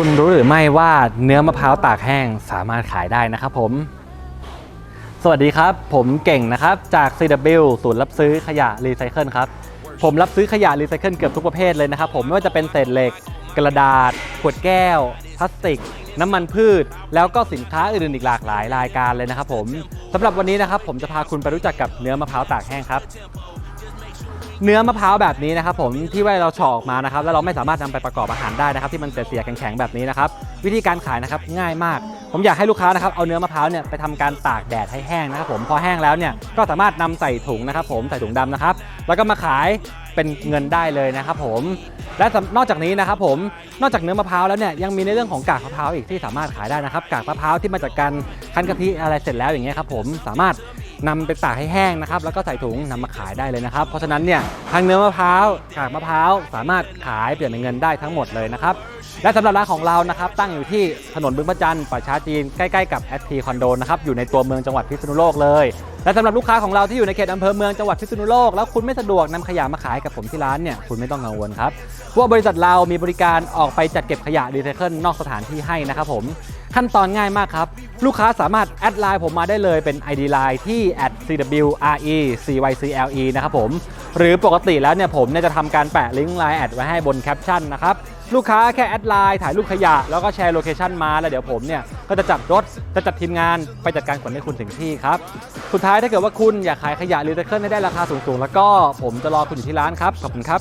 คุณรู้หรือไม่ว่าเนื้อมะพร้าวตากแห้งสามารถขายได้นะครับผม สวัสดีครับ ผมเก่งนะครับจาก CW ศูนย์รับซื้อขยะรีไซเคิลครับ ผมรับซื้อขยะรีไซเคิลเกือบทุกประเภทเลยนะครับผมไม่ว่าจะเป็นเศษเหล็ก กระดาษ ขวดแก้ว พลาสติก น้ำมันพืช แล้วก็สินค้าอื่นๆอีกหลากหลายรายการเลยนะครับผมสำหรับวันนี้นะครับผมจะพาคุณไปรู้จักกับเนื้อมะพร้าวตากแห้งครับ เนื้อมะพร้าวแบบนี้นะครับผมที่ว่าเราเฉาะออกมานะครับแล้วเราไม่สามารถนำไปประกอบอาหารได้นะครับที่มันเสียแข็งๆแบบนี้นะครับวิธีการขายนะครับง่ายมาก ผมอยากให้ลูกค้านะครับเอาเนื้อมะพร้าวเนี่ยไปทำการตากแดดให้แห้งนะครับผมพอแห้งแล้วเนี่ยก็สามารถนำใส่ถุงนะครับผมใส่ถุงดำนะครับแล้วก็มาขายเป็นเงินได้เลยนะครับผมและนอกจากนี้นะครับผมนอกจากเนื้อมะพร้าวแล้วเนี่ยยังมีในเรื่องของกากมะพร้าวอีกที่สามารถขายได้นะครับกากมะพร้าวที่มาจากการคั้นกะทิอะไรเสร็จแล้วอย่างเงี้ยครับผมสามารถ นำไปตากให้แห้งนะครับ แล้วก็ใส่ถุงนำมาขายได้เลยนะครับ เพราะฉะนั้นเนี่ยทั้งเนื้อมะพร้าวกากมะพร้าวสามารถขายเปลี่ยนเป็นเงินได้ทั้งหมดเลยนะครับ และสำหรับร้านของเรานะครับ ตั้งอยู่ที่ถนนบึงพระจันทร์ป่าช้าจีนใกล้ๆกับแอทีคอนโดนะครับอยู่ในตัวเมืองจังหวัดพิษณุโลกเลย และสำหรับลูกค้าของเราที่อยู่ในเขตอำเภอเมืองจังหวัดพิษณุโลกแล้วคุณไม่สะดวกนำขยะมาขายกับผมที่ร้านเนี่ยคุณไม่ต้องกังวลครับเพราะว่าบริษัทเรามีบริการออกไปจัดเก็บขยะรีไซเคิลนอกสถานที่ให้นะครับผม ขั้นตอนง่ายมากครับ ลูกค้าสามารถแอดไลน์ผมมาได้เลยเป็น ID Line ที่ @cwrecycle นะครับผม หรือปกติแล้วเนี่ยผมเนี่ยจะทำการแปะลิงก์ไลน์แอดไว้ให้บนแคปชั่นนะครับ ลูกค้าแค่แอดไลน์ถ่ายรูปขยะ แล้วก็แชร์โลเคชันมาแล้วเดี๋ยวผมเนี่ย ก็จะจัดรถ จะจัดทีมงานไปจัดการขนให้คุณถึงที่ครับ สุดท้ายถ้าเกิดว่าคุณอยากขายขยะรีไซเคิลให้ได้ราคาสูงๆแล้วก็ผมจะรอคุณอยู่ที่ร้านครับขอบคุณครับ